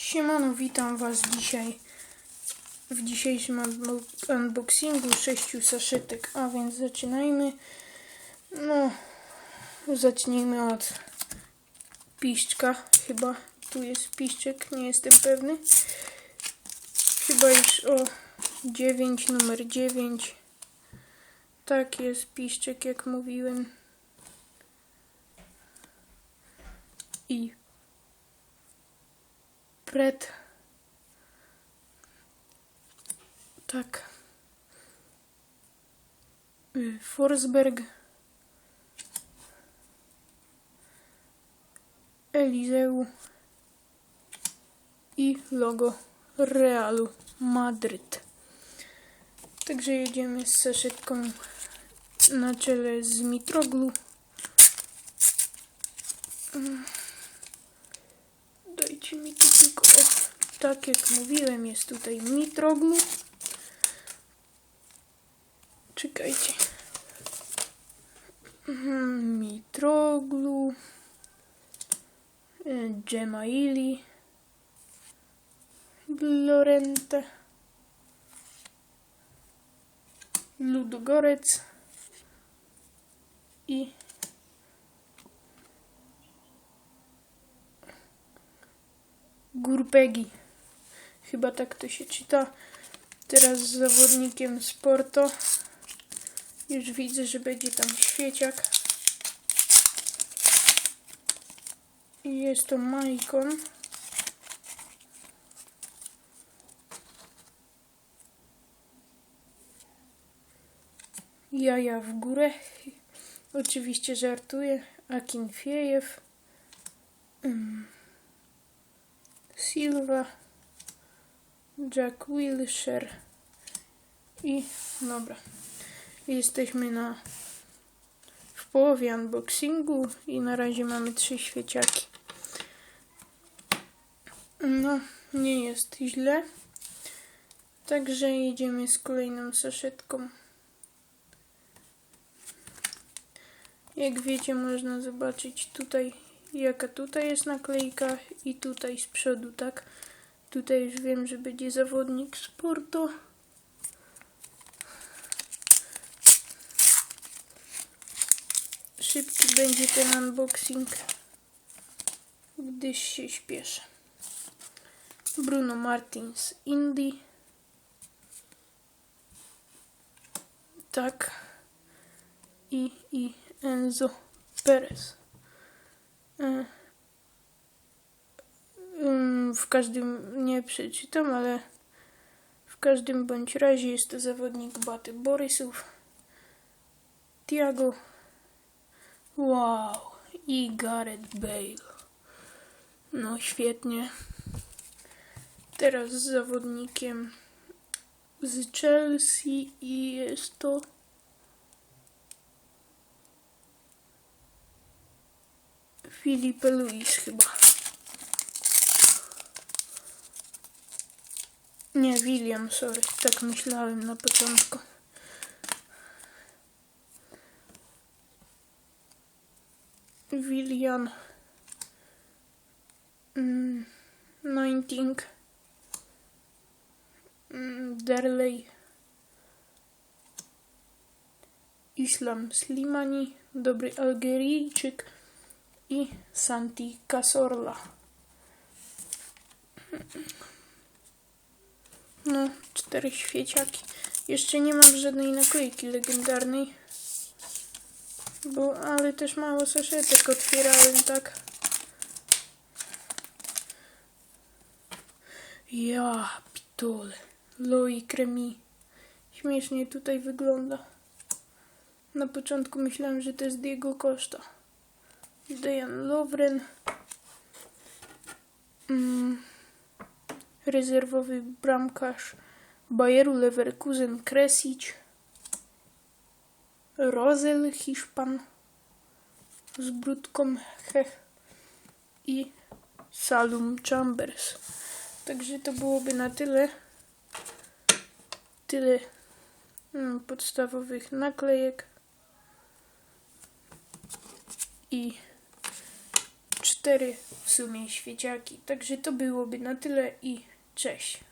Siemano, witam Was dzisiaj w dzisiejszym unbo- unboxingu sześciu saszetek, a więc zaczynajmy. No, zacznijmy od piszczka, chyba tu jest piszczek, nie jestem pewny. Chyba już o 9, numer 9. Tak jest piszczek, jak mówiłem. I Pred. Tak. Y, Forsberg. Elizeu. I logo Realu Madryt. Także jedziemy z saszetką na czele z Mitroglu. Dajcie mi tu tylko. O, tak jak mówiłem, jest tutaj Mitroglu. Czekajcie. Mhm, Mitroglu. e, Gemaili. Lorente. Ludogorec. I Gurpegi. Chyba tak to się czyta. Teraz z zawodnikiem Sporto. Już widzę, że będzie tam świeciak. I jest to Maicon. Jaja w górę. Oczywiście żartuję. Akinfiejew. Mm. Silva, Jack Wilshere i dobra. Jesteśmy na w połowie unboxingu i na razie mamy trzy świeciaki. No, nie jest źle. Także jedziemy z kolejną saszetką. Jak wiecie, można zobaczyć tutaj jaka tutaj jest naklejka i tutaj z przodu, tak? Tutaj już wiem, że będzie zawodnik sportu. Szybki będzie ten unboxing, gdyż się śpieszę. Bruno Martins Indy. Tak. I, i Enzo Perez. E, W każdym nie przeczytam, ale w każdym bądź razie jest to zawodnik Baty Borysów. Tiago. Wow. I Gareth Bale. No świetnie. Teraz z zawodnikiem z Chelsea i jest to Filipe Luis chyba. William, sorry. Tak myślałem na początku. William. Mm, Nineteen. Mm, Derley. Islam Slimani. Dobry Algeryjczyk i Santi Casorla. No, cztery świeciaki. Jeszcze nie mam żadnej naklejki legendarnej. Bo, ale też mało saszetek otwierałem, tak? Ja, pitole. Loi Cremi. Śmiesznie tutaj wygląda. Na początku myślałem, że to jest Diego Costa. Dejan Lovren. Mm. Rezerwowy bramkarz Bayeru Leverkusen Kresic. Rozel Hiszpan z brudką Hech i Salum Chambers. Także to byłoby na tyle. Tyle mm, podstawowych naklejek i cztery w sumie świeciaki. Także to byłoby na tyle i cześć.